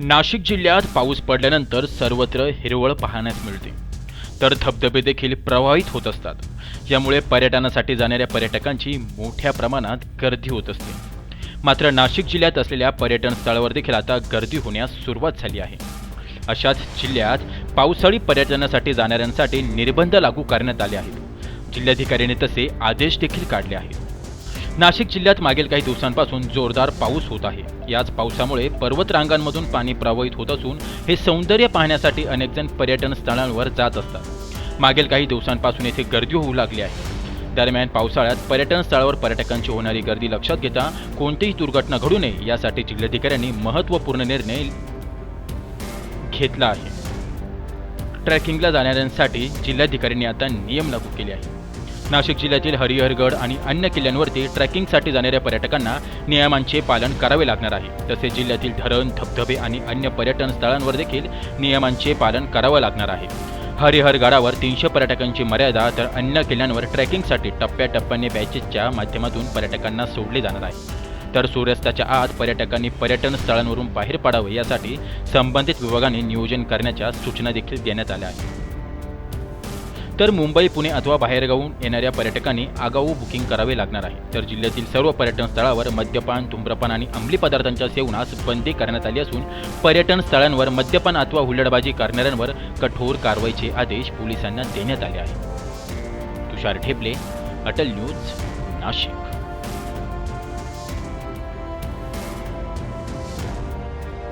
नाशिक जिल्ह्यात पाऊस पडल्यानंतर सर्वत्र हिरवळ पाहण्यास मिळते. तर धबधबे देखील प्रभावित होत असतात. यामुळे पर्यटनासाठी जाणाऱ्या पर्यटकांची मोठ्या प्रमाणात गर्दी होत असते. मात्र नाशिक जिल्ह्यात असलेल्या पर्यटन स्थळावर देखील आता गर्दी होण्यास सुरुवात झाली आहे. अशाच जिल्ह्यात पावसाळी पर्यटनासाठी जाणाऱ्यांसाठी निर्बंध लागू करण्यात आले आहेत. जिल्हाधिकाऱ्यांनी तसे आदेश देखील काढले आहेत. नाशिक जिल्ह्यात मागील काही दिवसांपासून जोरदार पाऊस होत आहे. याच पावसामुळे पर्वतरांगांमधून पाणी प्रवाहित होत असून हे सौंदर्य पाहण्यासाठी अनेकजण पर्यटन स्थळांवर जात असतात. मागील काही दिवसांपासून येथे गर्दी होऊ लागली आहे. दरम्यान पावसाळ्यात पर्यटन स्थळावर पर्यटकांची होणारी गर्दी लक्षात घेता कोणतीही दुर्घटना घडू नये यासाठी जिल्हाधिकाऱ्यांनी महत्त्वपूर्ण निर्णय घेतला आहे. ट्रॅकिंगला जाणाऱ्यांसाठी जिल्हाधिकाऱ्यांनी आता नियम लागू केले आहे नाशिक जिल्ह्यातील हरिहरगड आणि अन्य किल्ल्यांवरती ट्रेकिंगसाठी जाणाऱ्या पर्यटकांना नियमांचे पालन करावे लागणार आहे. तसेच जिल्ह्यातील धरण धबधबे आणि अन्य पर्यटन स्थळांवर देखील नियमांचे पालन करावं लागणार आहे. हरिहरगडावर तीनशे पर्यटकांची मर्यादा तर अन्य किल्ल्यांवर ट्रेकिंगसाठी टप्प्याटप्प्याने बॅचेसच्या माध्यमातून पर्यटकांना सोडले जाणार आहे. तर सूर्यास्ताच्या आत पर्यटकांनी पर्यटन स्थळांवरून बाहेर पडावे यासाठी संबंधित विभागाने नियोजन करण्याच्या सूचना देखील देण्यात आल्या आहेत. तर मुंबई पुणे अथवा बाहेरगावून येणाऱ्या पर्यटकांनी आगाऊ बुकिंग करावे लागणार आहे. तर जिल्ह्यातील सर्व पर्यटन स्थळावर मद्यपान धूम्रपान आणि अंमली पदार्थांच्या सेवनास बंदी करण्यात आली असून पर्यटन स्थळांवर मद्यपान अथवा हुल्लडबाजी करणाऱ्यांवर कठोर कारवाईचे आदेश पोलिसांना देण्यात आले आहेत. तुषार ठेपले अटल न्यूज नाशिक.